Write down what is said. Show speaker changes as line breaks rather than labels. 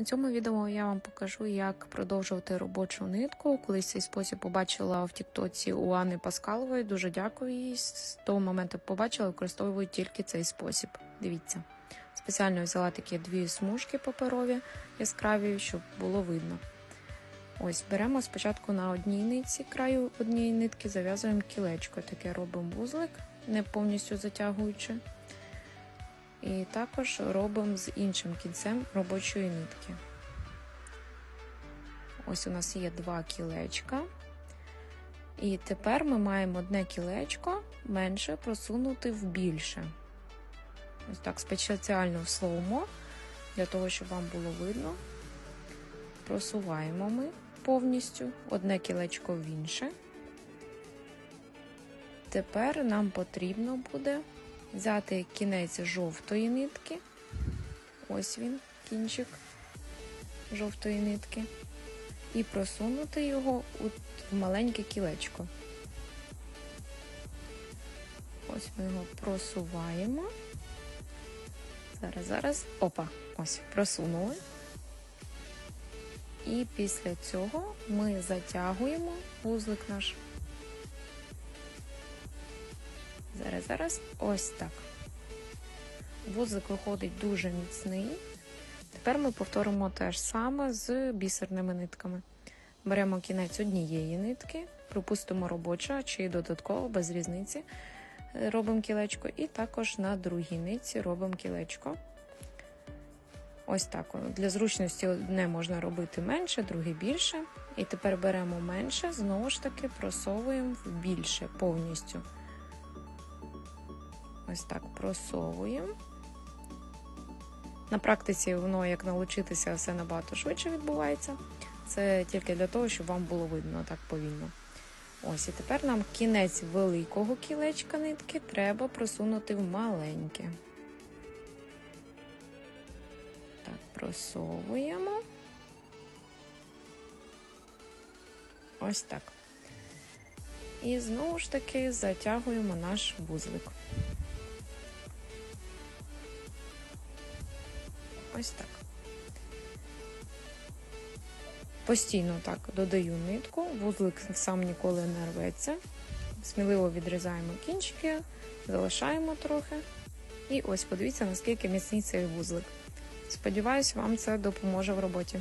У цьому відео я вам покажу, як продовжувати робочу нитку. Колись цей спосіб побачила в Тіктоці у Анни Паскалової. Дуже дякую їй. З того моменту побачила, використовую тільки цей спосіб. Дивіться. Спеціально взяла такі дві смужки паперові яскраві, щоб було видно. Ось беремо спочатку на одній нитці краю однієї нитки, зав'язуємо кілечко. Таке робимо вузлик, не повністю затягуючи. І також робимо з іншим кінцем робочої нитки. Ось у нас є два кілечка. І тепер ми маємо одне кілечко менше просунути в більше. Ось так спеціально всовуємо, для того, щоб вам було видно. Просуваємо ми повністю одне кілечко в інше. Тепер нам потрібно буде взяти кінець жовтої нитки. Ось він, кінчик жовтої нитки. І просунути його в маленьке кілечко. Ось ми його просуваємо. Зараз, зараз. Опа, ось, просунули. І після цього ми затягуємо вузлик наш. Зараз, зараз, ось так. Вузлик виходить дуже міцний. Тепер ми повторимо те ж саме з бісерними нитками. Беремо кінець однієї нитки, пропустимо робоча чи додатково, без різниці. Робимо кілечко, і також на другій нитці робимо кілечко. Ось так. Для зручності одне можна робити менше, друге більше. І тепер беремо менше, знову ж таки просовуємо в більше повністю. Ось так просовуємо. На практиці воно, як навчитися, все набагато швидше відбувається. Це тільки для того, щоб вам було видно так повільно. Ось, і тепер нам кінець великого кілечка нитки треба просунути в маленьке. Так, просовуємо. Ось так. І знову ж таки затягуємо наш вузлик. Ось так. Постійно так додаю нитку, вузлик сам ніколи не рветься. Сміливо відрізаємо кінчики, залишаємо трохи. І ось подивіться, наскільки міцний цей вузлик. Сподіваюсь, вам це допоможе в роботі.